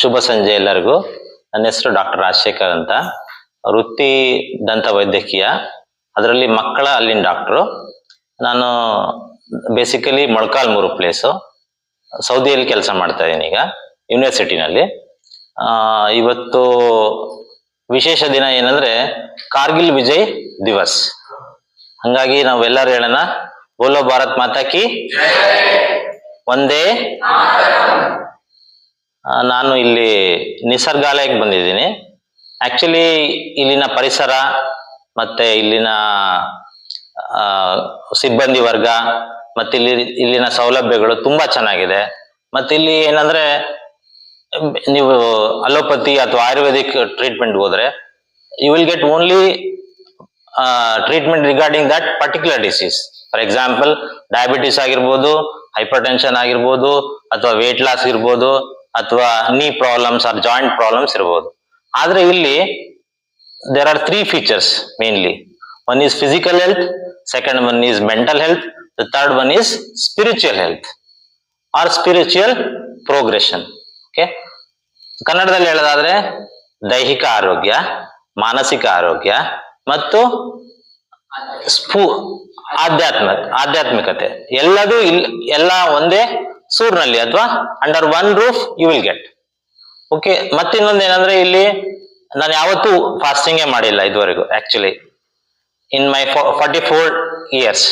ಶುಭ ಸಂಜೆ ಎಲ್ಲರಿಗೂ. ನನ್ನ ಹೆಸರು ಡಾಕ್ಟರ್ ರಾಜಶೇಖರ್ ಅಂತ. ವೃತ್ತಿ ದಂತ ವೈದ್ಯಕೀಯ. ಅದರಲ್ಲಿ ಮಕ್ಕಳ ಅಲ್ಲಿನ ಡಾಕ್ಟ್ರು. ನಾನು ಬೇಸಿಕಲಿ ಮೊಳಕಾಲ್ಮೂರು ಪ್ಲೇಸು ಸೌದಿಯಲ್ಲಿ ಕೆಲಸ ಮಾಡ್ತಾ ಇದ್ದೀನಿ ಈಗ ಯೂನಿವರ್ಸಿಟಿನಲ್ಲಿ ಇವತ್ತು ವಿಶೇಷ ದಿನ ಏನಂದ್ರೆ ಕಾರ್ಗಿಲ್ ವಿಜಯ್ ದಿವಸ್. ಹಂಗಾಗಿ ನಾವೆಲ್ಲರೂ ಹೇಳೋಣ, ಬೋಲೋ ಭಾರತ್ ಮಾತಾ ಕಿ! ಒಂದೇ ನಾನು ಇಲ್ಲಿ ನಿಸರ್ಗಾಲಯಕ್ಕೆ ಬಂದಿದ್ದೀನಿ. ಆಕ್ಚುಲಿ ಇಲ್ಲಿನ ಪರಿಸರ ಮತ್ತೆ ಇಲ್ಲಿನ ಸಿಬ್ಬಂದಿ ವರ್ಗ ಮತ್ತೆ ಇಲ್ಲಿ, ಇಲ್ಲಿನ ಸೌಲಭ್ಯಗಳು ತುಂಬಾ ಚೆನ್ನಾಗಿದೆ. ಮತ್ತೆ ಇಲ್ಲಿ ಏನಂದ್ರೆ, ನೀವು ಅಲೋಪತಿ ಅಥವಾ ಆಯುರ್ವೇದಿಕ್ ಟ್ರೀಟ್ಮೆಂಟ್ ಹೋದ್ರೆ you will get only treatment regarding that particular disease for example diabetes ಆಗಿರ್ಬೋದು ಹೈಪರ್ ಟೆನ್ಷನ್ ಆಗಿರ್ಬೋದು, ಅಥವಾ ವೇಟ್ ಲಾಸ್ ಇರ್ಬೋದು, ಅಥವಾ ನೀ ಪ್ರಾಬ್ಲಮ್ಸ್ ಆರ್ ಜಾಯಿಂಟ್ ಪ್ರಾಬ್ಲಮ್ಸ್ ಇರ್ಬೋದು ಆದ್ರೆ ಇಲ್ಲಿ there are three features mainly one is physical health second one is mental health the third one is spiritual health or spiritual progression. Okay. ಕನ್ನಡದಲ್ಲಿ ಹೇಳೋದಾದ್ರೆ ದೈಹಿಕ ಆರೋಗ್ಯ, ಮಾನಸಿಕ ಆರೋಗ್ಯ ಮತ್ತು ಸ್ಫೂ ಆಧ್ಯಾತ್ಮ, ಆಧ್ಯಾತ್ಮಿಕತೆ. ಎಲ್ಲದೂ ಇಲ್, ಎಲ್ಲ ಒಂದೇ ಸೂರ್ನಲ್ಲಿ ಅಥವಾ under one roof you will get okay ಮತ್ತಿನ್ನೊಂದು ಏನಂದ್ರೆ ಇಲ್ಲಿ ನಾನು ಯಾವತ್ತೂ ಫಾಸ್ಟಿಂಗೇ ಮಾಡಿಲ್ಲ ಇದುವರೆಗೂ actually in my forty four years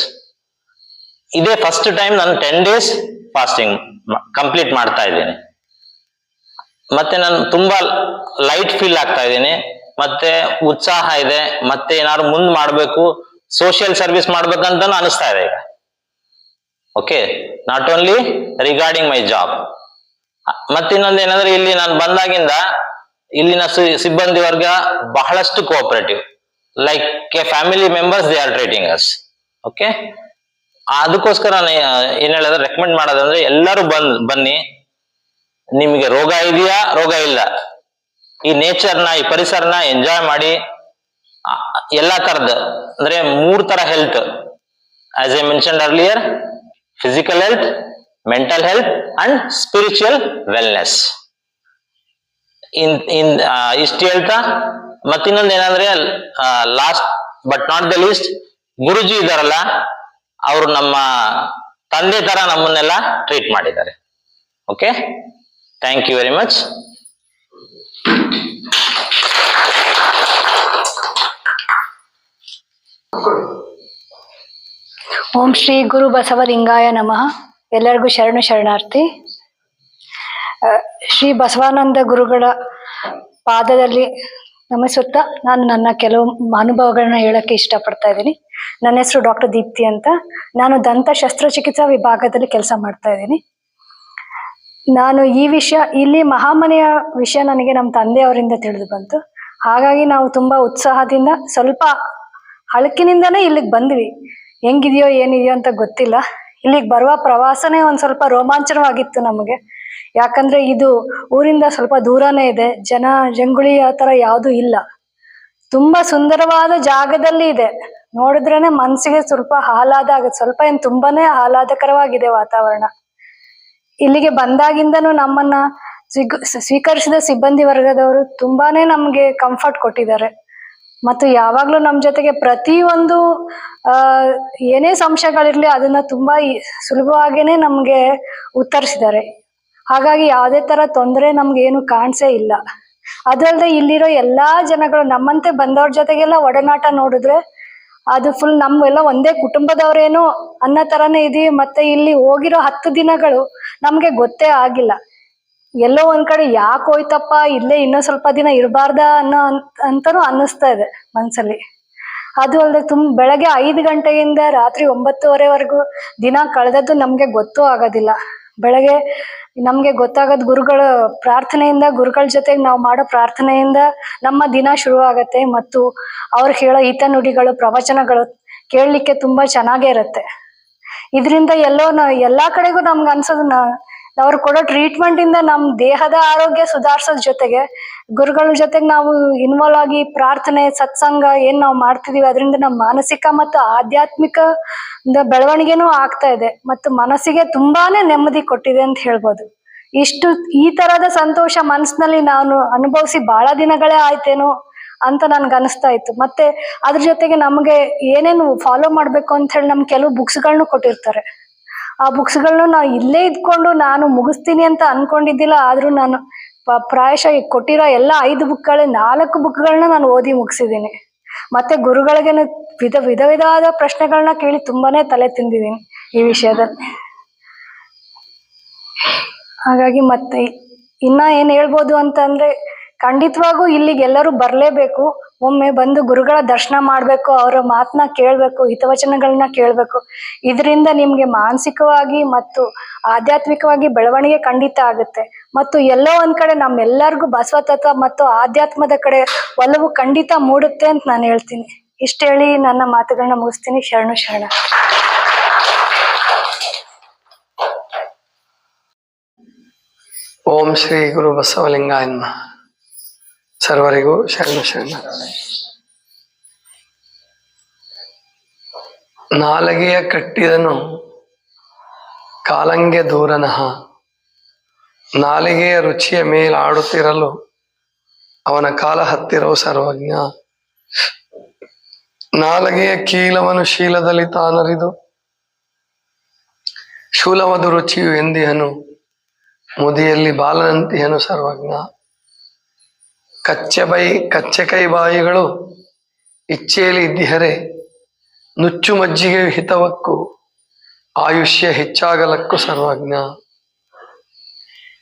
ಇದೇ ಫಸ್ಟ್ ಟೈಮ್ ನಾನು ಟೆನ್ ಡೇಸ್ ಫಾಸ್ಟಿಂಗ್ ಕಂಪ್ಲೀಟ್ ಮಾಡ್ತಾ ಇದ್ದೀನಿ. ಮತ್ತೆ ನಾನು ತುಂಬಾ ಲೈಟ್ ಫೀಲ್ ಆಗ್ತಾ ಇದ್ದೀನಿ. ಮತ್ತೆ ಉತ್ಸಾಹ ಇದೆ. ಮತ್ತೆ ಏನಾದ್ರು ಮುಂದ್ ಮಾಡ್ಬೇಕು ಸೋಷಿಯಲ್ ಸರ್ವಿಸ್ ಮಾಡ್ಬೇಕಂತ ಅನಿಸ್ತಾ ಇದೆ ಈಗ. Okay not only regarding my job ಮತ್ತಿನ್ನೊಂದು ಏನಂದ್ರೆ ಇಲ್ಲಿ ನಾನು ಬಂದಾಗಿಂದ ಇಲ್ಲಿನ ಸಿಬ್ಬಂದಿ ವರ್ಗ ಬಹಳಷ್ಟು cooperative like a family members they are treating us okay ಅದಕ್ಕೋಸ್ಕರ ನಾನು ಏನ್ ಹೇಳಿದ್ರೆ ರೆಕಮೆಂಡ್ ಮಾಡೋದಂದ್ರೆ ಎಲ್ಲರೂ ಬಂದ್, ಬನ್ನಿ. ನಿಮಗೆ ರೋಗ ಇದೆಯಾ? ರೋಗ ಇಲ್ಲ. ಈ ನೇಚರ್ನ ಈ ಪರಿಸರನ ಎಂಜಾಯ್ ಮಾಡಿ. ಎಲ್ಲಾ ತರದ, ಅಂದ್ರೆ ಮೂರ್ ತರ health as a mention earlier physical health mental health and spiritual wellness in in ಇಷ್ಟು ಹೇಳ್ತಾ ಮತ್ತಿನ್ನೊಂದು ಏನಂದ್ರೆ last but not the least Guruji ಇದಾರಲ್ಲ, ಅವರು ನಮ್ಮ ತಂದೆ ತರ ನಮ್ಮನ್ನೆಲ್ಲ ಟ್ರೀಟ್ ಮಾಡಿದ್ದಾರೆ. Okay thank you very much Om Shri Guru ಬಸವಲಿಂಗಾಯ ನಮಃ. ಎಲ್ಲರಿಗೂ ಶರಣು ಶರಣಾರ್ಥಿ. ಶ್ರೀ ಬಸವಾನಂದ ಗುರುಗಳ ಪಾದದಲ್ಲಿ ನಮಿಸುತ್ತಾ ನಾನು ನನ್ನ ಕೆಲವು ಅನುಭವಗಳನ್ನ ಹೇಳಕ್ಕೆ ಇಷ್ಟಪಡ್ತಾ ಇದ್ದೀನಿ. ನನ್ನ ಹೆಸರು ಡಾಕ್ಟರ್ ದೀಪ್ತಿ ಅಂತ. ನಾನು ದಂತ ಶಸ್ತ್ರಚಿಕಿತ್ಸಾ ವಿಭಾಗದಲ್ಲಿ ಕೆಲಸ ಮಾಡ್ತಾ ಇದ್ದೀನಿ. ನಾನು ಈ ವಿಷಯ, ಇಲ್ಲಿ ಮಹಾಮನೆಯ ವಿಷಯ ನನಗೆ ನಮ್ಮ ತಂದೆಯವರಿಂದ ತಿಳಿದು ಬಂತು. ಹಾಗಾಗಿ ನಾವು ತುಂಬಾ ಉತ್ಸಾಹದಿಂದ ಸ್ವಲ್ಪ ಹಳಕಿನಿಂದನೇ ಇಲ್ಲಿಗೆ ಬಂದ್ವಿ. ಹೆಂಗಿದೆಯೋ, ಏನಿದೆಯೋ ಅಂತ ಗೊತ್ತಿಲ್ಲ. ಇಲ್ಲಿಗೆ ಬರುವ ಪ್ರವಾಸನೇ ಒಂದ್ ಸ್ವಲ್ಪ ರೋಮಾಂಚನವಾಗಿತ್ತು ನಮಗೆ. ಯಾಕಂದ್ರೆ ಇದು ಊರಿಂದ ಸ್ವಲ್ಪ ದೂರನೇ ಇದೆ. ಜನ, ಜಂಗುಳಿ ಆ ಥರ ಯಾವುದು ಇಲ್ಲ. ತುಂಬಾ ಸುಂದರವಾದ ಜಾಗದಲ್ಲಿ ಇದೆ. ನೋಡಿದ್ರೇನೆ ಮನ್ಸಿಗೆ ಸ್ವಲ್ಪ ಆಹ್ಲಾದ ಆಗುತ್ತೆ. ಸ್ವಲ್ಪ ಏನ್ ತುಂಬಾನೇ ಆಹ್ಲಾದಕರವಾಗಿದೆ ವಾತಾವರಣ. ಇಲ್ಲಿಗೆ ಬಂದಾಗಿಂದನೂ ನಮ್ಮನ್ನ ಸ್ವೀಕ- ಸ್ವೀಕರಿಸಿದ ಸಿಬ್ಬಂದಿ ವರ್ಗದವರು ತುಂಬಾನೇ ನಮ್ಗೆ ಕಂಫರ್ಟ್ ಕೊಟ್ಟಿದ್ದಾರೆ. ಮತ್ತು ಯಾವಾಗ್ಲೂ ನಮ್ಮ ಜೊತೆಗೆ ಪ್ರತಿಯೊಂದು ಏನೇ ಸಂಶಯಗಳಿರ್ಲಿ ಅದನ್ನ ತುಂಬಾ ಸುಲಭವಾಗಿನೇ ಸುಲಭವಾಗೇನೆ ನಮ್ಗೆ ಉತ್ತರಿಸಿದ್ದಾರೆ. ಹಾಗಾಗಿ ಯಾವುದೇ ತರ ತೊಂದರೆ ನಮ್ಗೆ ಏನು ಕಾಣಿಸೇ ಇಲ್ಲ. ಅದಲ್ಲದೆ ಇಲ್ಲಿರೋ ಎಲ್ಲಾ ಜನಗಳು ನಮ್ಮಂತೆ ಬಂದವ್ರ ಜೊತೆಗೆಲ್ಲ ಒಡನಾಟ ನೋಡಿದ್ರೆ ಅದು ಫುಲ್ ನಮ್ಮೆಲ್ಲ ಒಂದೇ ಕುಟುಂಬದವರೇನೋ ಅನ್ನೋ ತರನೇ ಇದೀವಿ. ಮತ್ತೆ ಇಲ್ಲಿ ಹೋಗಿರೋ ಹತ್ತು ದಿನಗಳು ನಮ್ಗೆ ಗೊತ್ತೇ ಆಗಿಲ್ಲ. ಎಲ್ಲೋ ಒಂದ್ ಕಡೆ ಯಾಕೆ ಹೋಯ್ತಪ್ಪ, ಇಲ್ಲೇ ಇನ್ನೂ ಸ್ವಲ್ಪ ದಿನ ಇರಬಾರ್ದ ಅನ್ನೋ ಅಂತ- ಅಂತಾನೂ ಅನ್ನಿಸ್ತಾ ಇದೆ ಮನ್ಸಲ್ಲಿ. ಅದು ಅಲ್ಲದೆ ತುಂಬ ಬೆಳಗ್ಗೆ ಐದು ಗಂಟೆಯಿಂದ ರಾತ್ರಿ ಒಂಬತ್ತುವರೆವರೆಗೂ ದಿನ ಕಳೆದದ್ದು ನಮ್ಗೆ ಗೊತ್ತೂ ಆಗೋದಿಲ್ಲ. ಬೆಳಗ್ಗೆ ನಮ್ಗೆ ಗೊತ್ತಾಗೋದು ಗುರುಗಳ ಪ್ರಾರ್ಥನೆಯಿಂದ, ಗುರುಗಳ ಜೊತೆಗೆ ನಾವು ಮಾಡೋ ಪ್ರಾರ್ಥನೆಯಿಂದ ನಮ್ಮ ದಿನ ಶುರು ಆಗತ್ತೆ ಮತ್ತು ಅವ್ರು ಹೇಳೋ ಹಿತ ನುಡಿಗಳು ಪ್ರವಚನಗಳು ಕೇಳಲಿಕ್ಕೆ ತುಂಬಾ ಚೆನ್ನಾಗೇ ಇರುತ್ತೆ. ಇದರಿಂದ ಎಲ್ಲೋ ನಾ, ಎಲ್ಲಾ ಕಡೆಗೂ ನಮ್ಗೆ ಅನ್ಸೋದು ಅವ್ರು ಕೊಡೋ ಟ್ರೀಟ್ಮೆಂಟ್ ಇಂದ ನಮ್ ದೇಹದ ಆರೋಗ್ಯ ಸುಧಾರಿಸೋದ್ ಜೊತೆಗೆ ಗುರುಗಳ ಜೊತೆಗೆ ನಾವು ಇನ್ವಾಲ್ವ್ ಆಗಿ ಪ್ರಾರ್ಥನೆ, ಸತ್ಸಂಗ ಏನ್ ನಾವು ಮಾಡ್ತಿದೀವಿ ಅದರಿಂದ ನಮ್ಮ ಮಾನಸಿಕ ಮತ್ತು ಆಧ್ಯಾತ್ಮಿಕ ಬೆಳವಣಿಗೆನೂ ಆಗ್ತಾ ಇದೆ ಮತ್ತು ಮನಸ್ಸಿಗೆ ತುಂಬಾನೇ ನೆಮ್ಮದಿ ಕೊಟ್ಟಿದೆ ಅಂತ ಹೇಳ್ಬೋದು. ಇಷ್ಟು ಈ ತರದ ಸಂತೋಷ ಮನಸ್ಸಿನಲ್ಲಿ ನಾನು ಅನುಭವಿಸಿ ಬಹಳ ದಿನಗಳೇ ಆಯ್ತೇನೋ ಅಂತ ನನ್ಗೆ ಅನಿಸ್ತಾ ಇತ್ತು. ಮತ್ತೆ ಅದ್ರ ಜೊತೆಗೆ ನಮಗೆ ಏನೇನು ಫಾಲೋ ಮಾಡ್ಬೇಕು ಅಂತ ಹೇಳಿ ನಮ್ಗೆ ಕೆಲವು ಬುಕ್ಸ್ಗಳನ್ನು ಕೊಟ್ಟಿರ್ತಾರೆ. ಆ ಬುಕ್ಸ್ಗಳನ್ನು ನಾವು ಇಲ್ಲೇ ಇದ್ಕೊಂಡು ನಾನು ಮುಗಿಸ್ತೀನಿ ಅಂತ ಅನ್ಕೊಂಡಿದ್ದಿಲ್ಲ, ಆದ್ರೂ ನಾನು ಪ್ರಾಯಶಃ ಕೊಟ್ಟಿರೋ ಎಲ್ಲ ಐದು ಬುಕ್ಗಳೇ ನಾಲ್ಕು ಬುಕ್ಗಳನ್ನ ನಾನು ಓದಿ ಮುಗಿಸಿದ್ದೀನಿ. ಮತ್ತೆ ಗುರುಗಳಿಗೆ ವಿಧ ವಿಧ, ವಿಧವಾದ ಪ್ರಶ್ನೆಗಳನ್ನ ಕೇಳಿ ತುಂಬಾನೇ ತಲೆ ತಿಂದಿದ್ದೀನಿ ಈ ವಿಷಯದಲ್ಲಿ. ಹಾಗಾಗಿ ಮತ್ತೆ ಇನ್ನ ಏನ್ ಹೇಳ್ಬೋದು ಅಂತಂದ್ರೆ ಖಂಡಿತವಾಗೂ ಇಲ್ಲಿಗೆಲ್ಲರೂ ಬರ್ಲೇಬೇಕು. ಒಮ್ಮೆ ಬಂದು ಗುರುಗಳ ದರ್ಶನ ಮಾಡ್ಬೇಕು, ಅವರ ಮಾತನ್ನ ಕೇಳ್ಬೇಕು ಹಿತವಚನಗಳನ್ನ ಕೇಳ್ಬೇಕು. ಇದರಿಂದ ನಿಮ್ಗೆ ಮಾನಸಿಕವಾಗಿ ಮತ್ತು ಆಧ್ಯಾತ್ಮಿಕವಾಗಿ ಬೆಳವಣಿಗೆ ಖಂಡಿತ ಆಗುತ್ತೆ. ಮತ್ತು ಎಲ್ಲೋ ಒಂದ್ ಕಡೆ ನಮ್ಮೆಲ್ಲರಿಗೂ ಬಸವ ತತ್ವ ಮತ್ತು ಆಧ್ಯಾತ್ಮದ ಕಡೆ ಒಲವು ಖಂಡಿತ ಮೂಡುತ್ತೆ ಅಂತ ನಾನು ಹೇಳ್ತೀನಿ. ಇಷ್ಟ ಹೇಳಿ ನನ್ನ ಮಾತುಗಳನ್ನ ಮುಗಿಸ್ತೀನಿ. ಶರಣು ಶರಣ. ಓಂ ಶ್ರೀ ಗುರು ಬಸವಲಿಂಗ ಸರ್ವರಿಗೂ ಶರಣ ಶರಣ. ನಾಲಗೆಯ ಕಟ್ಟಿದನು ಕಾಲಂಗೆ ದೂರನಹ. ನಾಲಿಗೆಯ ರುಚಿಯ ಮೇಲಾಡುತ್ತಿರಲು ಅವನ ಕಾಲ ಹತ್ತಿರವು ಸರ್ವಜ್ಞ. ನಾಲಗೆಯ ಕೀಲವನು ಶೀಲದಲ್ಲಿ ತಾನರಿದು. ಶೂಲವದು ರುಚಿಯು ಎಂದಿಹನು. ಮುದಿಯಲ್ಲಿ ಬಾಲನಂತಿಯನು ಸರ್ವಜ್ಞ. ಕಚ್ಚೆ ಬೈ ಕಚ್ಚೆ ಕೈ ಬಾಯಿಗಳು ಇಚ್ಛೆಯಲ್ಲಿ ಇದ್ದಿಹರೆ ನುಚ್ಚು ಮಜ್ಜಿಗೆ ಹಿತವಕ್ಕೂ ಆಯುಷ್ಯ ಹೆಚ್ಚಾಗಲಕ್ಕೂ ಸರ್ವಜ್ಞ.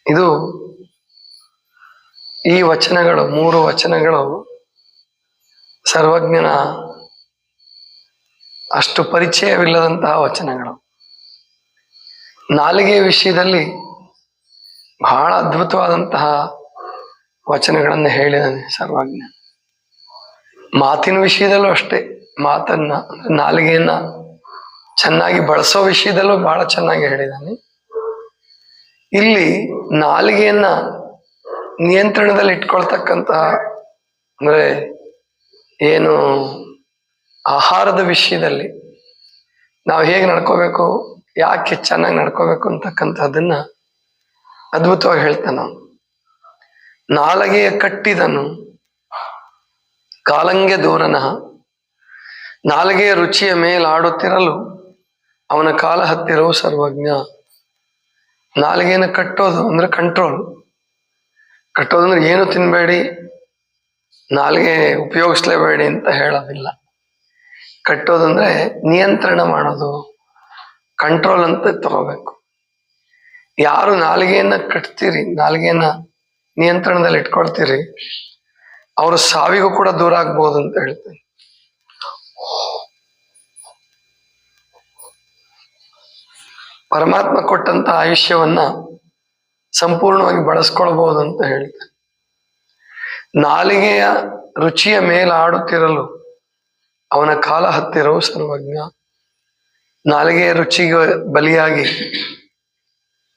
ಇದು ಈ ವಚನಗಳು, ಮೂರು ವಚನಗಳು ಸರ್ವಜ್ಞನ ಅಷ್ಟು ಪರಿಚಯವಿಲ್ಲದಂತಹ ವಚನಗಳು. ನಾಲಿಗೆ ವಿಷಯದಲ್ಲಿ ಬಹಳ ಅದ್ಭುತವಾದಂತಹ ವಚನಗಳನ್ನು ಹೇಳಿದಾನೆ ಸರ್ವಜ್ಞ ಮಾತಿನ ವಿಷಯದಲ್ಲೂ ಅಷ್ಟೇ, ಮಾತನ್ನ, ನಾಲಿಗೆಯನ್ನ ಚೆನ್ನಾಗಿ ಬಳಸೋ ವಿಷಯದಲ್ಲೂ ಬಹಳ ಚೆನ್ನಾಗಿ ಹೇಳಿದ್ದಾನೆ ಇಲ್ಲಿ ನಾಲಿಗೆಯನ್ನ ನಿಯಂತ್ರಣದಲ್ಲಿ ಇಟ್ಕೊಳ್ತಕ್ಕಂತಹ, ಅಂದ್ರೆ ಏನು ಆಹಾರದ ವಿಷಯದಲ್ಲಿ ನಾವು ಹೇಗೆ ನಡ್ಕೋಬೇಕು, ಯಾಕೆ ಚೆನ್ನಾಗಿ ನಡ್ಕೋಬೇಕು ಅಂತಕ್ಕಂಥದ್ದನ್ನ ಅದ್ಭುತವಾಗಿ ಹೇಳ್ತಾನ ಅವನು. ನಾಲಗೆಯ ಕಟ್ಟಿದನು. ಕಾಲಂಗೆ ದೂರನ ನಾಲಗೆಯ ರುಚಿಯ ಮೇಲಾಡುತ್ತಿರಲು ಅವನ ಕಾಲ ಹತ್ತಿರವು ಸರ್ವಜ್ಞ. ನಾಲಿಗೆಯನ್ನು ಕಟ್ಟೋದು ಅಂದ್ರೆ ಕಂಟ್ರೋಲ್ ಕಟ್ಟೋದು ಅಂದರೆ ಏನು ತಿನ್ಬೇಡಿ? ನಾಲಿಗೆ ಉಪಯೋಗಿಸ್ಲೇಬೇಡಿ ಅಂತ ಹೇಳೋದಿಲ್ಲ. ಕಟ್ಟೋದಂದ್ರೆ ನಿಯಂತ್ರಣ ಮಾಡೋದು. ಕಂಟ್ರೋಲ್ ಅಂತ ತಗೋಬೇಕು. ಯಾರು ನಾಲಿಗೆಯನ್ನ ಕಟ್ತೀರಿ? ನಾಲಿಗೆಯನ್ನ ನಿಯಂತ್ರಣದಲ್ಲಿ ಇಟ್ಕೊಳ್ತೀರಿ, ಅವರು ಸಾವಿಗೂ ಕೂಡ ದೂರ ಆಗ್ಬೋದು ಅಂತ ಹೇಳ್ತೇನೆ. ಪರಮಾತ್ಮ ಕೊಟ್ಟಂತ ಆಯುಷ್ಯವನ್ನ ಸಂಪೂರ್ಣವಾಗಿ ಬಳಸ್ಕೊಳ್ಬಹುದು ಅಂತ ಹೇಳ್ತೇನೆ. ನಾಲಿಗೆಯ ರುಚಿಯ ಮೇಲೆ ಆಡುತ್ತಿರಲು ಅವನ ಕಾಲ ಹತ್ತಿರವು ಸರ್ವಜ್ಞ. ನಾಲಿಗೆಯ ರುಚಿಗೆ ಬಲಿಯಾಗಿ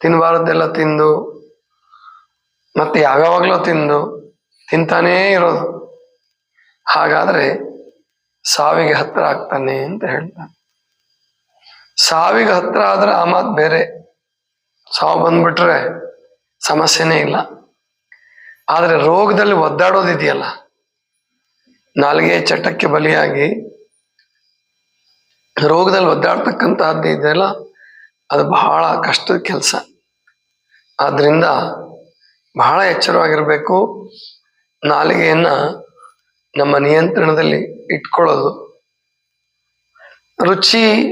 ತಿನ್ನಬಾರದ್ದೆಲ್ಲ ತಿಂದು ಮತ್ತೆ ಯಾವಾಗಲೂ ತಿಂದು ತಿಂತಾನೇ ಇರೋದು. ಹಾಗಾದ್ರೆ ಸಾವಿಗೆ ಹತ್ರ ಆಗ್ತಾನೆ ಅಂತ ಹೇಳ್ತಾನೆ. ಸಾವಿಗೆ ಹತ್ರ ಆದ್ರೆ ಆ ಮಾತು ಬೇರೆ. ಸಾವು ಬಂದ್ಬಿಟ್ರೆ ಸಮಸ್ಯೆನೇ ಇಲ್ಲ. ಆದ್ರೆ ರೋಗದಲ್ಲಿ ಒದ್ದಾಡೋದಿದೆಯಲ್ಲ. ನಾಲ್ಗೆ ಚಟಕ್ಕೆ ಬಲಿಯಾಗಿ ರೋಗದಲ್ಲಿ ಒದ್ದಾಡ್ತಕ್ಕಂತಹದ್ದು ಇದೆಯಲ್ಲ, ಅದು ಬಹಳ ಕಷ್ಟದ ಕೆಲಸ. ಆದ್ರಿಂದ ಬಹಳ ಎಚ್ಚರವಾಗಿರಬೇಕು. ನಾಲಿಗೆಯನ್ನ ನಮ್ಮ ನಿಯಂತ್ರಣದಲ್ಲಿ ಇಟ್ಕೊಳ್ಳೋದು. ರುಚಿ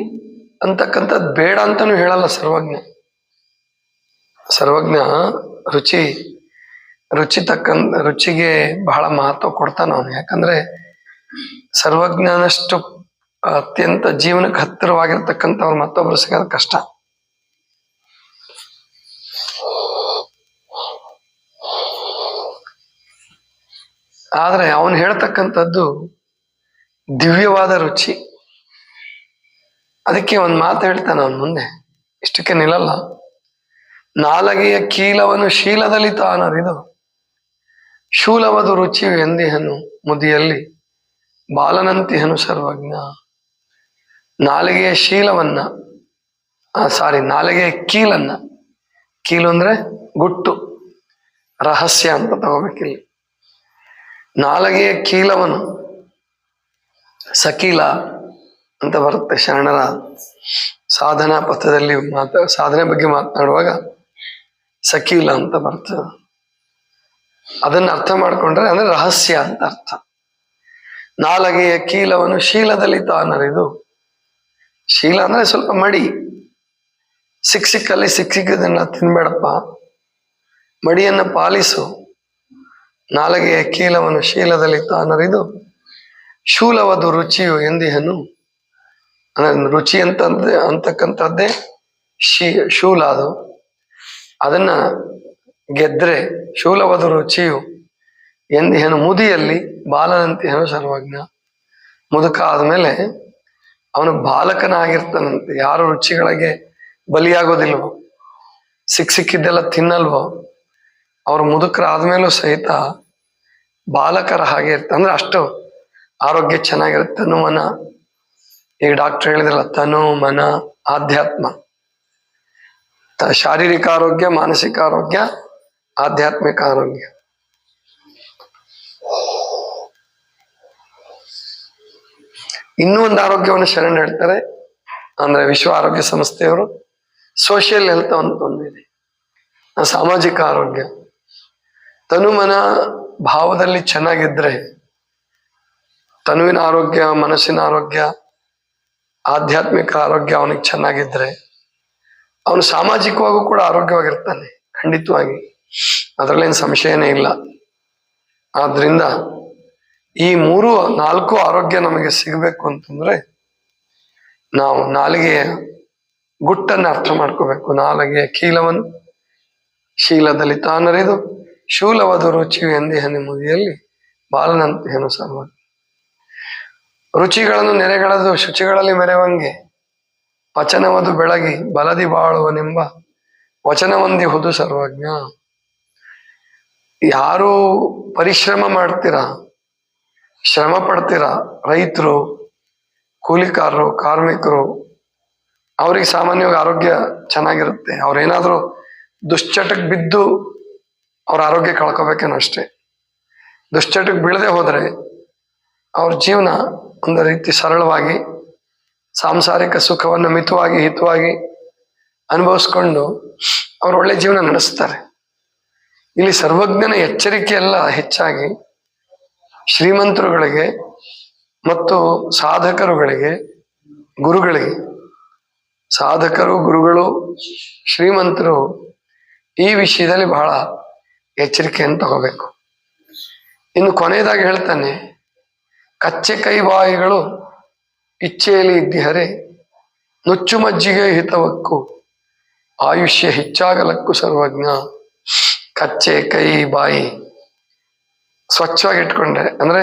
ಅಂತಕ್ಕಂಥದ್ದು ಬೇಡ ಅಂತಾನೂ ಹೇಳಲ್ಲ ಸರ್ವಜ್ಞ. ಸರ್ವಜ್ಞ ರುಚಿ ರುಚಿ ತಕ್ಕಂತ ರುಚಿಗೆ ಬಹಳ ಮಹತ್ವ ಕೊಡ್ತಾನ ಅವನು. ಯಾಕಂದ್ರೆ ಸರ್ವಜ್ಞನಷ್ಟು ಅತ್ಯಂತ ಜೀವನಕ್ಕೆ ಹತ್ತಿರವಾಗಿರ್ತಕ್ಕಂಥವ್ರು ಮತ್ತೊಬ್ಬರು ಸಿಗೋದು ಕಷ್ಟ. ಆದ್ರೆ ಅವನು ಹೇಳ್ತಕ್ಕಂಥದ್ದು ದಿವ್ಯವಾದ ರುಚಿ. ಅದಕ್ಕೆ ಒಂದು ಮಾತು ಹೇಳ್ತಾನೆ ಅವನು ಮುಂದೆ. ಇಷ್ಟಕ್ಕೆ ನಿಲ್ಲಲ್ಲ. ನಾಲಗೆಯ ಕೀಲವನ್ನು ಶೀಲದಲ್ಲಿ ತಾನರಿದು. ಶೂಲವದು ರುಚಿಯು ಎಂದಿಹನು ಮುದಿಯಲ್ಲಿ. ಬಾಲನಂತಿಹನು ಸರ್ವಜ್ಞ. ನಾಲಿಗೆಯ ಶೀಲವನ್ನ ಸಾರಿ ನಾಲಿಗೆಯ ಕೀಲನ್ನ. ಕೀಲು ಅಂದ್ರೆ ಗುಟ್ಟು, ರಹಸ್ಯ ಅಂತ ತಗೋಬೇಕಿಲ್ಲಿ. ನಾಲಗೆಯ ಕೀಲವನು ಸಕೀಲ ಅಂತ ಬರುತ್ತೆ ಶರಣರ ಸಾಧನಾ ಪಥದಲ್ಲಿ ಮಾತಾ, ಸಾಧನೆ ಬಗ್ಗೆ ಮಾತನಾಡುವಾಗ ಸಕೀಲ ಅಂತ ಬರ್ತದೆ. ಅದನ್ನ ಅರ್ಥ ಮಾಡ್ಕೊಂಡ್ರೆ ಅಂದ್ರೆ ರಹಸ್ಯ ಅಂತ ಅರ್ಥ. ನಾಲಗೆಯ ಕೀಲವನ್ನು ಶೀಲದಲ್ಲಿ ತಾನರಿದು ಶೀಲ ಅಂದ್ರೆ ಸ್ವಲ್ಪ ಮಡಿ. ಸಿಕ್ ಸಿಕ್ಕಲ್ಲಿ ಸಿಕ್ ಸಿಕ್ಕದನ್ನ ತಿನ್ಬೇಡಪ್ಪ. ಮಡಿಯನ್ನ ಪಾಲಿಸು. ನಾಲಗೆಯ ಕೀಲವನ್ನು ಶೀಲದಲ್ಲಿ ತಾನರಿದು, ಶೂಲವದು ರುಚಿಯು ಎಂದಿಹನು? ಅಂದ್ರೆ ರುಚಿ ಅಂತ ಅಂತಕ್ಕಂಥದ್ದೇ ಶೀ, ಶೂಲ ಅದು. ಅದನ್ನ ಗೆದ್ರೆ ಶೂಲವದು ರುಚಿಯು ಎಂದಿಹನು? ಮುದಿಯಲ್ಲಿ ಬಾಲನಂತಿಹನು ಸರ್ವಜ್ಞ. ಮುದುಕ ಆದಮೇಲೆ ಅವನು ಬಾಲಕನಾಗಿರ್ತಾನಂತೆ. ಯಾರು ರುಚಿಗಳಿಗೆ ಬಲಿಯಾಗೋದಿಲ್ವೋ? ಸಿಕ್ಕ ಸಿಕ್ಕಿದ್ದೆಲ್ಲ ತಿನ್ನಲ್ವೋ? ಅವರು ಮುದುಕರಾದ್ಮೇಲೂ ಸಹಿತ ಬಾಲಕರ ಹಾಗೆ ಇರ್ತಾರೆ ಅಂದ್ರೆ ಅಷ್ಟು ಆರೋಗ್ಯ ಚೆನ್ನಾಗಿರುತ್ತೆ. ತನು ಮನ. ಈಗ ಡಾಕ್ಟರ್ ಹೇಳಿದ್ರಲ್ಲ, ತನು ಮನ, ಆಧ್ಯಾತ್ಮ. ಶಾರೀರಿಕ ಆರೋಗ್ಯ, ಮಾನಸಿಕ ಆರೋಗ್ಯ, ಆಧ್ಯಾತ್ಮಿಕ ಆರೋಗ್ಯ. ಇನ್ನೂ ಒಂದು ಆರೋಗ್ಯವನ್ನು ಶರಣ ಹೇಳ್ತಾರೆ. ಅಂದ್ರೆ ವಿಶ್ವ ಆರೋಗ್ಯ ಸಂಸ್ಥೆಯವರು ಸೋಷಿಯಲ್ ಹೆಲ್ತ್ ಅಂತ ಒಂದಿದೆ ಸಾಮಾಜಿಕ ಆರೋಗ್ಯ. ತನುಮನ ಭಾವದಲ್ಲಿ ಚೆನ್ನಾಗಿದ್ರೆ ತನುವಿನ ಆರೋಗ್ಯ, ಮನಸ್ಸಿನ ಆರೋಗ್ಯ, ಆಧ್ಯಾತ್ಮಿಕ ಆರೋಗ್ಯ ಅವನಿಗೆ ಚೆನ್ನಾಗಿದ್ರೆ ಅವನು ಸಾಮಾಜಿಕವಾಗೂ ಕೂಡ ಆರೋಗ್ಯವಾಗಿರ್ತಾನೆ, ಖಂಡಿತವಾಗಿ. ಅದರಲ್ಲೇನು ಸಂಶಯನೇ ಇಲ್ಲ. ಆದ್ರಿಂದ ಈ ಮೂರು, ನಾಲ್ಕು ಆರೋಗ್ಯ ನಮಗೆ ಸಿಗಬೇಕು ಅಂತಂದ್ರೆ ನಾವು ನಾಲಿಗೆಯ ಗುಟ್ಟನ್ನು ಅರ್ಥ ಮಾಡ್ಕೋಬೇಕು. ನಾಲಿಗೆಯ ಕೀಲವನ್ನು ಶೀಲದಲ್ಲಿ ತಾನರಿದು ಶೂಲವಾದ ರುಚಿಯು ಎಂದಿಹ ಬಾಲನಂತೆ ಏನು ಸರ್ವ ರುಚಿಗಳನ್ನು ನೆರೆಗಳದು ಶುಚಿಗಳಲ್ಲಿ ಮೆರೆವಂಗೆ ವಚನವದು ಬೆಳಗಿ ಬಲದಿ ಬಾಳುವನೆಂಬ ವಚನವೊಂದಿ ಹುದು ಸರ್ವಜ್ಞ. ಯಾರು ಪರಿಶ್ರಮ ಮಾಡ್ತೀರಾ, ಶ್ರಮ ಪಡ್ತೀರಾ ರೈತರು, ಕೂಲಿಕಾರರು, ಕಾರ್ಮಿಕರು, ಅವ್ರಿಗೆ ಸಾಮಾನ್ಯವಾಗಿ ಆರೋಗ್ಯ ಚೆನ್ನಾಗಿರುತ್ತೆ. ಅವ್ರೇನಾದ್ರೂ ದುಶ್ಚಟಕ್ಕೆ ಬಿದ್ದು ಅವ್ರ ಆರೋಗ್ಯ ಕಳ್ಕೋಬೇಕೇನೋ ಅಷ್ಟೇ. ದುಶ್ಚಟಕ್ಕೆ ಬೀಳದೆ ಹೋದರೆ ಅವ್ರ ಜೀವನ ಒಂದು ರೀತಿ ಸರಳವಾಗಿ, ಸಾಂಸಾರಿಕ ಸುಖವನ್ನು ಮಿತವಾಗಿ, ಹಿತವಾಗಿ ಅನುಭವಿಸ್ಕೊಂಡು ಅವ್ರು ಒಳ್ಳೆ ಜೀವನ ನಡೆಸ್ತಾರೆ. ಇಲ್ಲಿ ಸರ್ವಜ್ಞನ ಎಚ್ಚರಿಕೆ ಎಲ್ಲ ಹೆಚ್ಚಾಗಿ ಶ್ರೀಮಂತರುಗಳಿಗೆ ಮತ್ತು ಸಾಧಕರುಗಳಿಗೆ, ಗುರುಗಳಿಗೆ, ಸಾಧಕರು, ಗುರುಗಳು, ಶ್ರೀಮಂತರು ಈ ವಿಷಯದಲ್ಲಿ ಬಹಳ ಎಚ್ಚರಿಕೆಯನ್ನು ತಗೋಬೇಕು. ಇನ್ನು ಕೊನೆಯದಾಗಿ ಹೇಳ್ತಾನೆ, ಕಚ್ಚೆ ಕೈ ಬಾಯಿಗಳು ಇಚ್ಛೆಯಲ್ಲಿ ಇದ್ದಿಹರೆ ನುಚ್ಚು ಮಜ್ಜಿಗೆ ಹಿತವಕ್ಕು ಆಯುಷ್ಯ ಹೆಚ್ಚಾಗಲಕ್ಕು ಸರ್ವಜ್ಞ. ಕಚ್ಚೆ ಕೈ ಬಾಯಿ ಸ್ವಚ್ಛವಾಗಿ ಇಟ್ಕೊಂಡ್ರೆ ಅಂದ್ರೆ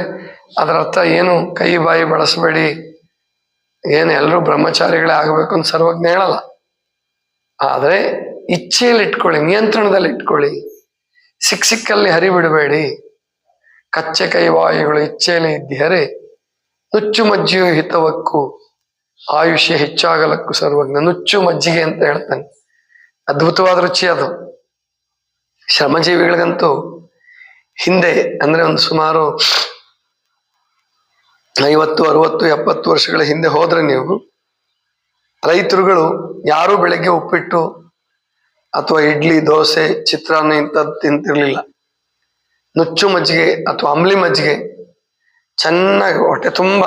ಅದರ ಅರ್ಥ ಏನು ಕೈ ಬಾಯಿ ಬಳಸಬೇಡಿ, ಏನು ಎಲ್ಲರೂ ಬ್ರಹ್ಮಚಾರಿಗಳೇ ಆಗಬೇಕು ಅಂತ ಸರ್ವಜ್ಞ ಹೇಳಲ್ಲ. ಆದರೆ ಇಚ್ಛೆಯಲ್ಲಿ ಇಟ್ಕೊಳ್ಳಿ, ನಿಯಂತ್ರಣದಲ್ಲಿ ಇಟ್ಕೊಳ್ಳಿ. ಸಿಕ್ ಸಿಕ್ಕಲ್ಲಿ ಹರಿಬಿಡಬೇಡಿ. ಕಚ್ಚೆ ಕೈ ವಾಯುಗಳು ಇಚ್ಛೆಯಲ್ಲಿ ಇದ್ದರೆ ನುಚ್ಚು ಮಜ್ಜಿಯು ಹಿತವಕ್ಕೂ, ಆಯುಷ್ಯ ಹೆಚ್ಚಾಗಲಕ್ಕೂ ಸರ್ವಜ್ಞ. ನುಚ್ಚು ಮಜ್ಜಿಗೆ ಅಂತ ಹೇಳ್ತಾನೆ. ಅದ್ಭುತವಾದ ರುಚಿ ಅದು. ಶ್ರಮಜೀವಿಗಳಿಗಂತೂ ಹಿಂದೆ ಅಂದ್ರೆ ಒಂದು ಸುಮಾರು ಐವತ್ತು, ಅರವತ್ತು, ಎಪ್ಪತ್ತು ವರ್ಷಗಳ ಹಿಂದೆ ಹೋದ್ರೆ ನೀವು ರೈತರುಗಳು ಯಾರು ಬೆಳಗ್ಗೆ ಉಪ್ಪಿಟ್ಟು ಅಥವಾ ಇಡ್ಲಿ, ದೋಸೆ, ಚಿತ್ರಾನ್ನ ಇಂಥದ್ದು ತಿಂತಿರ್ಲಿಲ್ಲ. ನುಚ್ಚು ಮಜ್ಜಿಗೆ ಅಥವಾ ಅಂಬ್ಲಿ ಮಜ್ಜಿಗೆ ಚೆನ್ನಾಗಿ ಹೊಟ್ಟೆ ತುಂಬ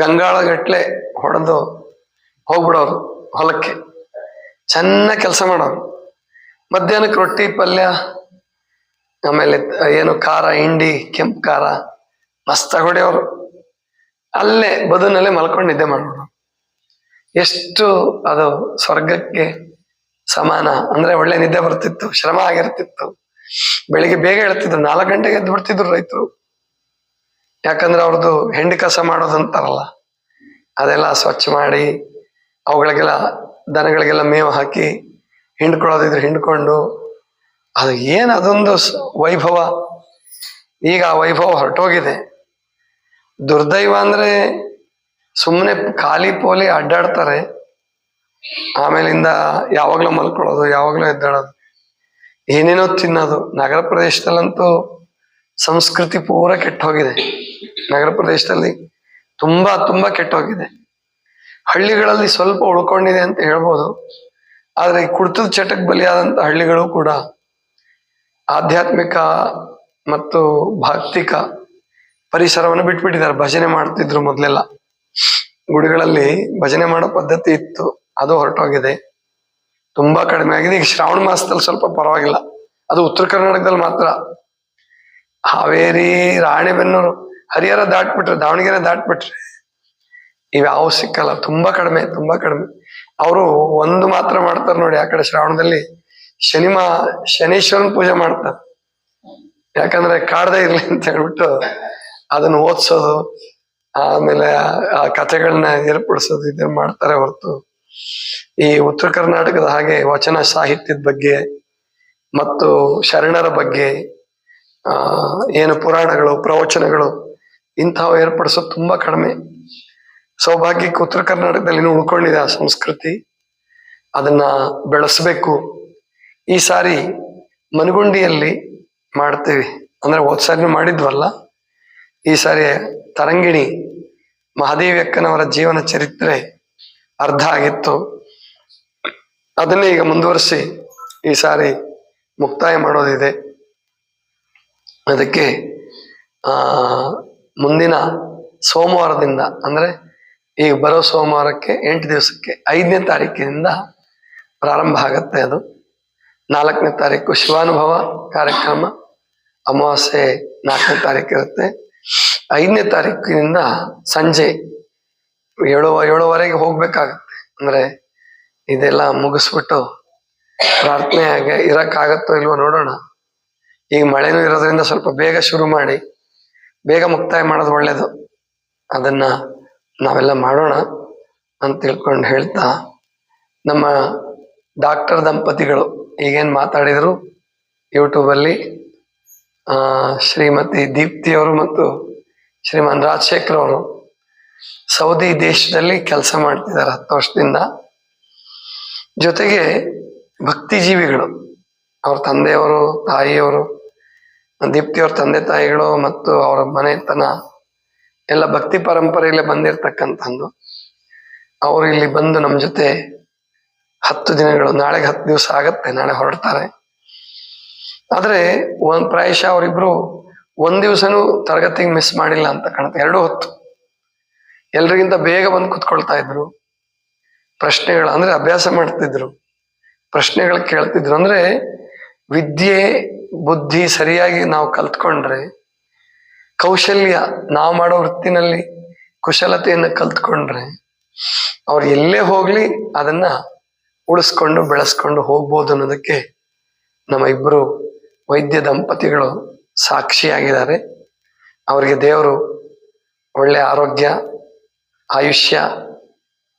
ಗಂಗಾಳಗಟ್ಲೆ ಹೊಡೆದು ಹೋಗ್ಬಿಡೋರು ಹೊಲಕ್ಕೆ. ಚೆನ್ನಾಗಿ ಕೆಲಸ ಮಾಡೋರು. ಮಧ್ಯಾಹ್ನಕ್ಕೆ ರೊಟ್ಟಿ, ಪಲ್ಯ, ಆಮೇಲೆ ಏನು ಖಾರ, ಹಿಂಡಿ, ಕೆಂಪು ಖಾರ ಮಸ್ತಾಗಿ ಹೊಡೆಯೋರು ಅಲ್ಲೇ ಬದುನಲ್ಲೇ ಮಲ್ಕೊಂಡು ನಿದ್ದೆ ಮಾಡ್ಬೋದು ಎಷ್ಟು ಅದು ಸ್ವರ್ಗಕ್ಕೆ ಸಮಾನ. ಅಂದ್ರೆ ಒಳ್ಳೆ ನಿದ್ದೆ ಬರ್ತಿತ್ತು, ಶ್ರಮ ಆಗಿರ್ತಿತ್ತು. ಬೆಳಿಗ್ಗೆ ಬೇಗ ಹೇಳ್ತಿದ್ರು ನಾಲ್ಕು ಗಂಟೆಗೆ ಎದ್ದು ಬಿಡ್ತಿದ್ರು ರೈತರು. ಯಾಕಂದ್ರೆ ಅವ್ರದ್ದು ಹೆಂಡಿ ಕಸ ಮಾಡೋದಂತಾರಲ್ಲ ಅದೆಲ್ಲ ಸ್ವಚ್ಛ ಮಾಡಿ, ಅವುಗಳಿಗೆಲ್ಲ ದನಗಳಿಗೆಲ್ಲ ಮೇವು ಹಾಕಿ, ಹಿಂಡ್ಕೊಳ್ಳೋದಿದ್ರು ಹಿಂಡ್ಕೊಂಡು. ಅದು ಏನು ಅದೊಂದು ವೈಭವ. ಈಗ ಆ ವೈಭವ ಹೊರಟೋಗಿದೆ. ದುರ್ದೈವ ಅಂದ್ರೆ ಸುಮ್ಮನೆ ಖಾಲಿ ಪೋಲಿ ಅಡ್ಡಾಡ್ತಾರೆ. ಆಮೇಲಿಂದ ಯಾವಾಗ್ಲೂ ಮಲ್ಕೊಳ್ಳೋದು, ಯಾವಾಗ್ಲೂ ಎದ್ದೇಳೋದು, ಏನೇನೋ ತಿನ್ನೋದು. ನಗರ ಪ್ರದೇಶದಲ್ಲಂತೂ ಸಂಸ್ಕೃತಿ ಪೂರ ಕೆಟ್ಟ ಹೋಗಿದೆ ನಗರ ಪ್ರದೇಶದಲ್ಲಿ ತುಂಬಾ ತುಂಬಾ ಕೆಟ್ಟ ಹೋಗಿದೆ ಹಳ್ಳಿಗಳಲ್ಲಿ ಸ್ವಲ್ಪ ಉಳ್ಕೊಂಡಿದೆ ಅಂತ ಹೇಳ್ಬೋದು. ಆದ್ರೆ ಈ ಕುಡ್ತದ ಚಟಕ್ಕೆ ಬಲಿಯಾದಂತ ಹಳ್ಳಿಗಳು ಕೂಡ ಆಧ್ಯಾತ್ಮಿಕ ಮತ್ತು ಭಕ್ತಿಕ ಪರಿಸರವನ್ನು ಬಿಟ್ಬಿಟ್ಟಿದ್ದಾರೆ. ಭಜನೆ ಮಾಡ್ತಿದ್ರು ಮೊದಲೆಲ್ಲ. ಗುಡಿಗಳಲ್ಲಿ ಭಜನೆ ಮಾಡೋ ಪದ್ಧತಿ ಇತ್ತು. ಅದು ಹೊರಟೋಗಿದೆ. ತುಂಬಾ ಕಡಿಮೆ ಆಗಿದೆ. ಈಗ ಶ್ರಾವಣ ಮಾಸದಲ್ಲಿ ಸ್ವಲ್ಪ ಪರವಾಗಿಲ್ಲ. ಅದು ಉತ್ತರ ಕರ್ನಾಟಕದಲ್ಲಿ ಮಾತ್ರ. ಹಾವೇರಿ, ರಾಣೆಬೆನ್ನೂರು, ಹರಿಹರ ದಾಟ್ಬಿಟ್ರೆ, ದಾವಣಗೆರೆ ದಾಟ್ಬಿಟ್ರೆ ಇವ್ಯಾವು ಸಿಕ್ಕಲ್ಲ. ತುಂಬಾ ಕಡಿಮೆ ತುಂಬಾ ಕಡಿಮೆ. ಅವರು ಒಂದು ಮಾತ್ರ ಮಾಡ್ತಾರೆ ನೋಡಿ, ಆ ಕಡೆ ಶ್ರಾವಣದಲ್ಲಿ ಶನಿಮ, ಶನೀಶ್ವರನ್ ಪೂಜೆ ಮಾಡ್ತಾರೆ. ಯಾಕಂದ್ರೆ ಕಾಡದೇ ಇರ್ಲಿ ಅಂತ ಹೇಳ್ಬಿಟ್ಟು ಅದನ್ನ ಓದ್ಸೋದು, ಆಮೇಲೆ ಆ- ಕಥೆಗಳನ್ನ ಏರ್ಪಡಿಸೋದು ಇದನ್ನ ಮಾಡ್ತಾರೆ ಹೊರತು. ಈ ಉತ್ತರ ಕರ್ನಾಟಕದ ಹಾಗೆ ವಚನ ಸಾಹಿತ್ಯದ ಬಗ್ಗೆ ಮತ್ತು ಶರಣರ ಬಗ್ಗೆ, ಆ, ಏನು ಪುರಾಣಗಳು, ಪ್ರವಚನಗಳು ಇಂತಹ ಏರ್ಪಡಿಸೋದು ತುಂಬಾ ಕಡಿಮೆ. ಸೌಭಾಗ್ಯಕ್ಕೆ ಉತ್ತರ ಕರ್ನಾಟಕದಲ್ಲಿ ಇನ್ನೂ ಉಳ್ಕೊಂಡಿದೆ ಆ ಸಂಸ್ಕೃತಿ. ಅದನ್ನ ಬೆಳೆಸಬೇಕು. ಈ ಸಾರಿ ಮನಗುಂಡಿಯಲ್ಲಿ ಮಾಡ್ತೀವಿ. ಅಂದ್ರೆ ಹೋದ್ ಸಾರಿ ಮಾಡಿದ್ವಲ್ಲ. ಈ ಸಾರಿ ತರಂಗಿಣಿ ಮಹಾದೇವಿ ಅಕ್ಕನವರ ಜೀವನ ಚರಿತ್ರೆ ಅರ್ಧ ಆಗಿತ್ತು. ಅದನ್ನೇ ಈಗ ಮುಂದುವರಿಸಿ ಈ ಸಾರಿ ಮುಕ್ತಾಯ ಮಾಡೋದಿದೆ. ಅದಕ್ಕೆ ಮುಂದಿನ ಸೋಮವಾರದಿಂದ, ಅಂದ್ರೆ ಈಗ ಬರೋ ಸೋಮವಾರಕ್ಕೆ ಎಂಟು ದಿವಸಕ್ಕೆ ಐದನೇ ತಾರೀಕಿನಿಂದ ಪ್ರಾರಂಭ ಆಗತ್ತೆ ಅದು. ನಾಲ್ಕನೇ ತಾರೀಕು ಶಿವಾನುಭವ ಕಾರ್ಯಕ್ರಮ. ಅಮಾವಾಸ್ಯೆ ನಾಲ್ಕನೇ ತಾರೀಕು ಇರುತ್ತೆ ಐದನೇ ತಾರೀಕಿನಿಂದ ಸಂಜೆ ಏಳು, ಏಳುವರೆಗೆ ಹೋಗ್ಬೇಕಾಗತ್ತೆ. ಅಂದ್ರೆ ಇದೆಲ್ಲ ಮುಗಿಸ್ಬಿಟ್ಟು ಪ್ರಾರ್ಥನೆ ಆಗ ಇರಕ್ಕಾಗತ್ತೋ ಇಲ್ವೋ ನೋಡೋಣ. ಈಗ ಮಳೆನೂ ಇರೋದ್ರಿಂದ ಸ್ವಲ್ಪ ಬೇಗ ಶುರು ಮಾಡಿ, ಬೇಗ ಮುಕ್ತಾಯ ಮಾಡೋದು ಒಳ್ಳೇದು. ಅದನ್ನ ನಾವೆಲ್ಲ ಮಾಡೋಣ ಅಂತ ತಿಳ್ಕೊಂಡು ಹೇಳ್ತಾ, ನಮ್ಮ ಡಾಕ್ಟರ್ ದಂಪತಿಗಳು ಈಗೇನು ಮಾತಾಡಿದರು ಯೂಟ್ಯೂಬಲ್ಲಿ ಶ್ರೀಮತಿ ದೀಪ್ತಿಯವರು ಮತ್ತು ಶ್ರೀಮಾನ್ ರಾಜಶೇಖರ್ ಅವರು. ಸೌದಿ ದೇಶದಲ್ಲಿ ಕೆಲಸ ಮಾಡ್ತಿದ್ದಾರೆ ಹತ್ತು ವರ್ಷದಿಂದ. ಜೊತೆಗೆ ಭಕ್ತಿ ಜೀವಿಗಳು ಅವ್ರ ತಂದೆಯವರು, ತಾಯಿಯವರು, ದೀಪ್ತಿಯವ್ರ ತಂದೆ ತಾಯಿಗಳು ಮತ್ತು ಅವರ ಮನೆತನ, ಎಲ್ಲ ಭಕ್ತಿ ಪರಂಪರೆಯಲ್ಲೇ ಬಂದಿರತಕ್ಕಂಥದ್ದು. ಅವರು ಇಲ್ಲಿ ಬಂದು ನಮ್ಮ ಜೊತೆ ಹತ್ತು ದಿನಗಳು, ನಾಳೆಗೆ ಹತ್ತು ದಿವಸ ಆಗತ್ತೆ, ನಾಳೆ ಹೊರಡ್ತಾರೆ. ಆದ್ರೆ ಒಂದ್ ಪ್ರಾಯಶಃ ಅವರಿಬ್ರು ಒಂದ್ ದಿವಸನೂ ತರಗತಿಗೆ ಮಿಸ್ ಮಾಡಿಲ್ಲ ಅಂತ ಕಾಣುತ್ತೆ. ಎರಡು ಹೊತ್ತು. ಎಲ್ರಿಗಿಂತ ಬೇಗ ಬಂದು ಕುತ್ಕೊಳ್ತಾ ಇದ್ರು. ಪ್ರಶ್ನೆಗಳು, ಅಂದ್ರೆ ಅಭ್ಯಾಸ ಮಾಡ್ತಿದ್ರು. ಪ್ರಶ್ನೆಗಳು ಕೇಳ್ತಿದ್ರು. ಅಂದ್ರೆ ವಿದ್ಯೆ, ಬುದ್ಧಿ ಸರಿಯಾಗಿ ನಾವು ಕಲ್ತ್ಕೊಂಡ್ರೆ, ಕೌಶಲ್ಯ ನಾವು ಮಾಡೋ ವೃತ್ತಿನಲ್ಲಿ ಕುಶಲತೆಯನ್ನು ಕಲ್ತ್ಕೊಂಡ್ರೆ, ಅವ್ರು ಎಲ್ಲೇ ಹೋಗ್ಲಿ ಅದನ್ನ ಉಳಿಸ್ಕೊಂಡು ಬೆಳೆಸ್ಕೊಂಡು ಹೋಗ್ಬೋದು ಅನ್ನೋದಕ್ಕೆ ನಮ್ಮ ಇಬ್ಬರು ವೈದ್ಯ ದಂಪತಿಗಳು ಸಾಕ್ಷಿಯಾಗಿದ್ದಾರೆ. ಅವರಿಗೆ ದೇವರು ಒಳ್ಳೆ ಆರೋಗ್ಯ ಆಯುಷ್ಯ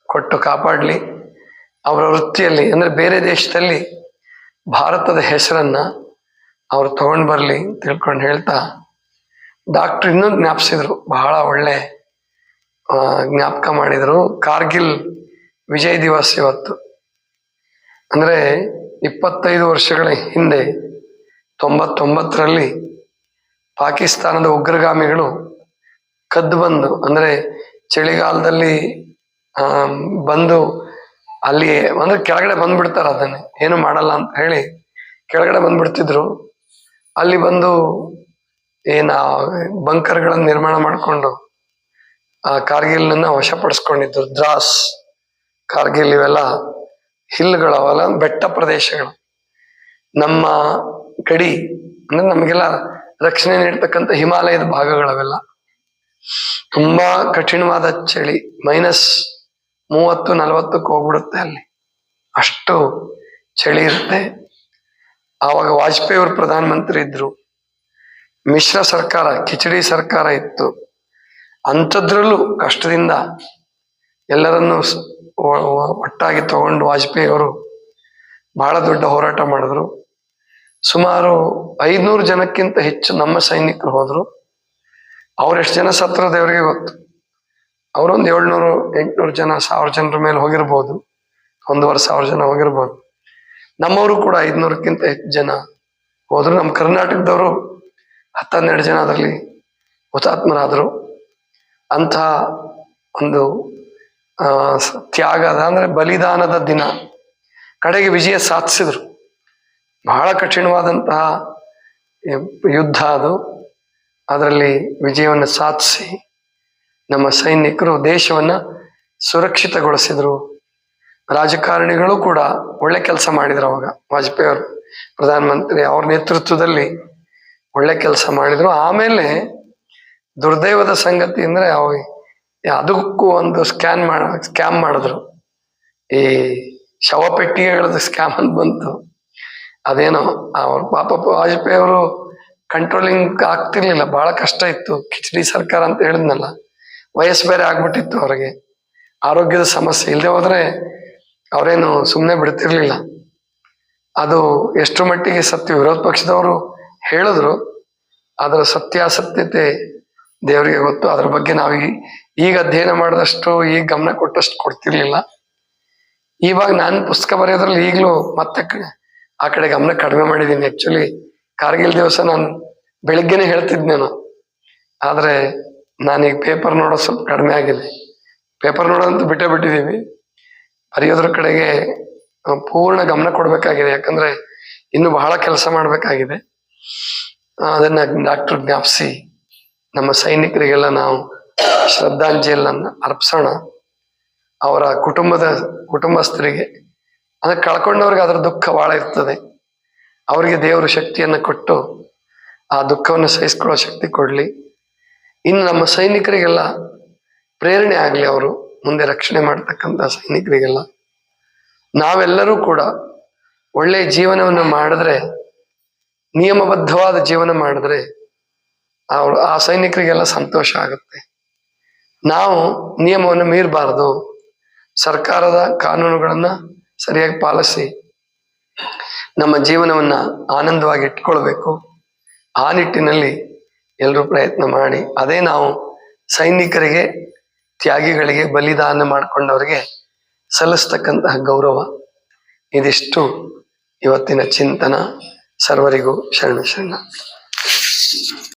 ಕೊಟ್ಟು ಕಾಪಾಡಲಿ. ಅವರ ವೃತ್ತಿಯಲ್ಲಿ, ಅಂದರೆ ಬೇರೆ ದೇಶದಲ್ಲಿ ಭಾರತದ ಹೆಸರನ್ನು ಅವರು ತಗೊಂಡು ಬರಲಿ ತಿಳ್ಕೊಂಡು ಹೇಳ್ತಾ ಡಾಕ್ಟ್ರ್ ಇನ್ನೂ ಜ್ಞಾಪಿಸಿದ್ರು, ಬಹಳ ಒಳ್ಳೆ ಜ್ಞಾಪಕ ಮಾಡಿದರು. ಕಾರ್ಗಿಲ್ ವಿಜಯ್ ದಿವಸ್ ಇವತ್ತು. ಅಂದರೆ ಇಪ್ಪತ್ತೈದು ವರ್ಷಗಳ ಹಿಂದೆ, ತೊಂಬತ್ತೊಂಬತ್ತರಲ್ಲಿ ಪಾಕಿಸ್ತಾನದ ಉಗ್ರಗಾಮಿಗಳು ಕದ್ದು ಬಂದು, ಅಂದ್ರೆ ಚಳಿಗಾಲದಲ್ಲಿ ಬಂದು ಅಲ್ಲಿ ಅಂದ್ರೆ ಕೆಳಗಡೆ ಬಂದ್ಬಿಡ್ತಾರ ಅದನ್ನೇ. ಏನು ಮಾಡಲ್ಲ ಅಂತ ಹೇಳಿ ಕೆಳಗಡೆ ಬಂದ್ಬಿಡ್ತಿದ್ರು. ಅಲ್ಲಿ ಬಂದು ಏನ ಬಂಕರ್ಗಳನ್ನು ನಿರ್ಮಾಣ ಮಾಡಿಕೊಂಡು, ಆ ಕಾರ್ಗಿಲ್ನ ವಶಪಡಿಸ್ಕೊಂಡಿದ್ರು. ದ್ರಾಸ್ ಕಾರ್ಗಿಲ್ ಇವೆಲ್ಲ ಹಿಲ್ಗಳವಲ್ಲ ಬೆಟ್ಟ ಪ್ರದೇಶಗಳು. ನಮ್ಮ ಗಡಿ ಅಂದ್ರೆ ನಮಗೆಲ್ಲ ರಕ್ಷಣೆ ನೀಡ್ತಕ್ಕಂಥ ಹಿಮಾಲಯದ ಭಾಗಗಳವೆಲ್ಲ. ತುಂಬಾ ಕಠಿಣವಾದ ಚಳಿ ಮೈನಸ್ ಮೂವತ್ತು ನಲವತ್ತಕ್ಕೆ ಹೋಗ್ಬಿಡುತ್ತೆ ಅಲ್ಲಿ. ಅಷ್ಟು ಚಳಿ ಇರುತ್ತೆ. ಆವಾಗ ವಾಜಪೇಯಿ ಅವರು ಪ್ರಧಾನಮಂತ್ರಿ ಇದ್ರು. ಮಿಶ್ರ ಸರ್ಕಾರ, ಕಿಚಡಿ ಸರ್ಕಾರ ಇತ್ತು. ಅಂಥದ್ರಲ್ಲೂ ಕಷ್ಟದಿಂದ ಎಲ್ಲರನ್ನು ಒಟ್ಟಾಗಿ ತಗೊಂಡು ವಾಜಪೇಯಿ ಅವರು ಬಹಳ ದೊಡ್ಡ ಹೋರಾಟ ಮಾಡಿದ್ರು. ಸುಮಾರು ಐದ್ನೂರು ಜನಕ್ಕಿಂತ ಹೆಚ್ಚು ನಮ್ಮ ಸೈನಿಕರು ಹೋದ್ರು. ಅವ್ರೆಷ್ಟು ಜನ ಸತ್ರ ದೇವರಿಗೆ ಗೊತ್ತು. ಅವರೊಂದು ಏಳ್ನೂರು, ಎಂಟ್ನೂರು ಜನ, ಸಾವಿರ ಜನರ ಮೇಲೆ ಹೋಗಿರ್ಬೋದು. ಒಂದೂವರೆ ಸಾವಿರ ಜನ ಹೋಗಿರ್ಬೋದು. ನಮ್ಮವರು ಕೂಡ ಐದ್ನೂರಕ್ಕಿಂತ ಹೆಚ್ಚು ಜನ ಹೋದ್ರು. ನಮ್ಮ ಕರ್ನಾಟಕದವರು ಹತ್ತನ್ನೆರಡು ಜನ ಅದರಲ್ಲಿ ಹುತಾತ್ಮರಾದರು. ಅಂತಹ ಒಂದು ತ್ಯಾಗದ ಅಂದರೆ ಬಲಿದಾನದ ದಿನ. ಕಡೆಗೆ ವಿಜಯ ಸಾಧಿಸಿದ್ರು. ಬಹಳ ಕಠಿಣವಾದಂತಹ ಯುದ್ಧ ಅದು. ಅದರಲ್ಲಿ ವಿಜಯವನ್ನು ಸಾಧಿಸಿ ನಮ್ಮ ಸೈನಿಕರು ದೇಶವನ್ನ ಸುರಕ್ಷಿತಗೊಳಿಸಿದರು. ರಾಜಕಾರಣಿಗಳು ಕೂಡ ಒಳ್ಳೆ ಕೆಲಸ ಮಾಡಿದ್ರು ಅವಾಗ. ವಾಜಪೇಯಿ ಅವರು ಪ್ರಧಾನಮಂತ್ರಿ ಅವ್ರ ನೇತೃತ್ವದಲ್ಲಿ ಒಳ್ಳೆ ಕೆಲಸ ಮಾಡಿದ್ರು. ಆಮೇಲೆ ದುರ್ದೈವದ ಸಂಗತಿ ಅಂದ್ರೆ ಅವ ಅದಕ್ಕೂ ಒಂದು ಸ್ಕ್ಯಾನ್ ಮಾಡ, ಸ್ಕ್ಯಾಮ್ ಮಾಡಿದ್ರು. ಈ ಶವಪೆಟ್ಟಿಗೆಗಳದ್ದು ಸ್ಕ್ಯಾಮ್ ಅಂತ ಬಂತು. ಅದೇನೋ, ಅವ್ರ ಪಾಪ ವಾಜಪೇಯಿ ಅವರು ಕಂಟ್ರೋಲಿಂಗ್ ಆಗ್ತಿರ್ಲಿಲ್ಲ. ಬಹಳ ಕಷ್ಟ ಇತ್ತು. ಕಿಚಡಿ ಸರ್ಕಾರ ಅಂತ ಹೇಳಿದ್ನಲ್ಲ, ವಯಸ್ಸು ಬೇರೆ ಆಗ್ಬಿಟ್ಟಿತ್ತು ಅವ್ರಿಗೆ. ಆರೋಗ್ಯದ ಸಮಸ್ಯೆ. ಇಲ್ಲದೆ ಹೋದ್ರೆ ಅವರೇನು ಸುಮ್ಮನೆ ಬಿಡ್ತಿರ್ಲಿಲ್ಲ. ಅದು ಎಷ್ಟು ಮಟ್ಟಿಗೆ ಸತ್ಯ? ವಿರೋಧ ಪಕ್ಷದವರು ಹೇಳಿದ್ರು. ಅದರ ಸತ್ಯಾಸತ್ಯತೆ ದೇವರಿಗೆ ಗೊತ್ತು. ಅದ್ರ ಬಗ್ಗೆ ನಾವು ಈಗ ಅಧ್ಯಯನ ಮಾಡಿದಷ್ಟು, ಈಗ ಗಮನ ಕೊಟ್ಟಷ್ಟು ಕೊಡ್ತಿರ್ಲಿಲ್ಲ. ಇವಾಗ ನಾನು ಪುಸ್ತಕ ಬರೆಯೋದ್ರಲ್ಲಿ ಈಗಲೂ ಮತ್ತೆ ಆ ಕಡೆ ಗಮನ ಕಡಿಮೆ ಮಾಡಿದ್ದೀನಿ ಆಕ್ಚುಲಿ ಕಾರ್ಗಿಲ್ ದಿವಸ ನಾನು ಬೆಳಿಗ್ಗೆನೆ ಹೇಳ್ತಿದ್ನೇನು ಆದರೆ ನಾನೀಗ ಪೇಪರ್ ನೋಡೋದು ಸ್ವಲ್ಪ ಕಡಿಮೆ ಆಗಿದೆ. ಪೇಪರ್ ನೋಡೋದಂತ ಬಿಟ್ಟೇ ಬಿಟ್ಟಿದ್ದೀವಿ ಬರೆಯೋದ್ರ ಕಡೆಗೆ ಪೂರ್ಣ ಗಮನ ಕೊಡಬೇಕಾಗಿದೆ. ಯಾಕಂದ್ರೆ ಇನ್ನು ಬಹಳ ಕೆಲಸ ಮಾಡಬೇಕಾಗಿದೆ. ಅದನ್ನ ಡಾಕ್ಟರ್ ಜ್ಞಾಪಿಸಿ, ನಮ್ಮ ಸೈನಿಕರಿಗೆಲ್ಲ ನಾವು ಶ್ರದ್ಧಾಂಜಲಿಯನ್ನ ಅರ್ಪಿಸೋಣ. ಅವರ ಕುಟುಂಬದ ಕುಟುಂಬಸ್ಥರಿಗೆ ಅದಕ್ಕೆ ಕಳ್ಕೊಂಡವ್ರಿಗೆ ಅದರ ದುಃಖ ಬಹಳ ಇರ್ತದೆ. ಅವರಿಗೆ ದೇವರು ಶಕ್ತಿಯನ್ನು ಕೊಟ್ಟು ಆ ದುಃಖವನ್ನು ಸಹಿಸ್ಕೊಳ್ಳೋ ಶಕ್ತಿ ಕೊಡಲಿ. ಇನ್ನು ನಮ್ಮ ಸೈನಿಕರಿಗೆಲ್ಲ ಪ್ರೇರಣೆ ಆಗಲಿ ಅವರು, ಮುಂದೆ ರಕ್ಷಣೆ ಮಾಡ್ತಕ್ಕಂಥ ಸೈನಿಕರಿಗೆಲ್ಲ. ನಾವೆಲ್ಲರೂ ಕೂಡ ಒಳ್ಳೆಯ ಜೀವನವನ್ನು ಮಾಡಿದ್ರೆ, ನಿಯಮಬದ್ಧವಾದ ಜೀವನ ಮಾಡಿದ್ರೆ ಅವರು, ಆ ಸೈನಿಕರಿಗೆಲ್ಲ ಸಂತೋಷ ಆಗುತ್ತೆ. ನಾವು ನಿಯಮವನ್ನು ಮೀರಬಾರ್ದು. ಸರ್ಕಾರದ ಕಾನೂನುಗಳನ್ನು ಸರಿಯಾಗಿ ಪಾಲಿಸಿ ನಮ್ಮ ಜೀವನವನ್ನ ಆನಂದವಾಗಿ ಇಟ್ಕೊಳ್ಬೇಕು. ಆ ನಿಟ್ಟಿನಲ್ಲಿ ಎಲ್ಲರೂ ಪ್ರಯತ್ನ ಮಾಡಿ. ಅದೇ ನಾವು ಸೈನಿಕರಿಗೆ, ತ್ಯಾಗಿಗಳಿಗೆ ಬಲಿದಾನ ಮಾಡಿಕೊಂಡವರಿಗೆ ಸಲ್ಲಿಸ್ತಕ್ಕಂತಹ ಗೌರವ, ಇದಿಷ್ಟು ಇವತ್ತಿನ ಚಿಂತನ. ಸರ್ವರಿಗೂ ಶರಣ ಶರಣ.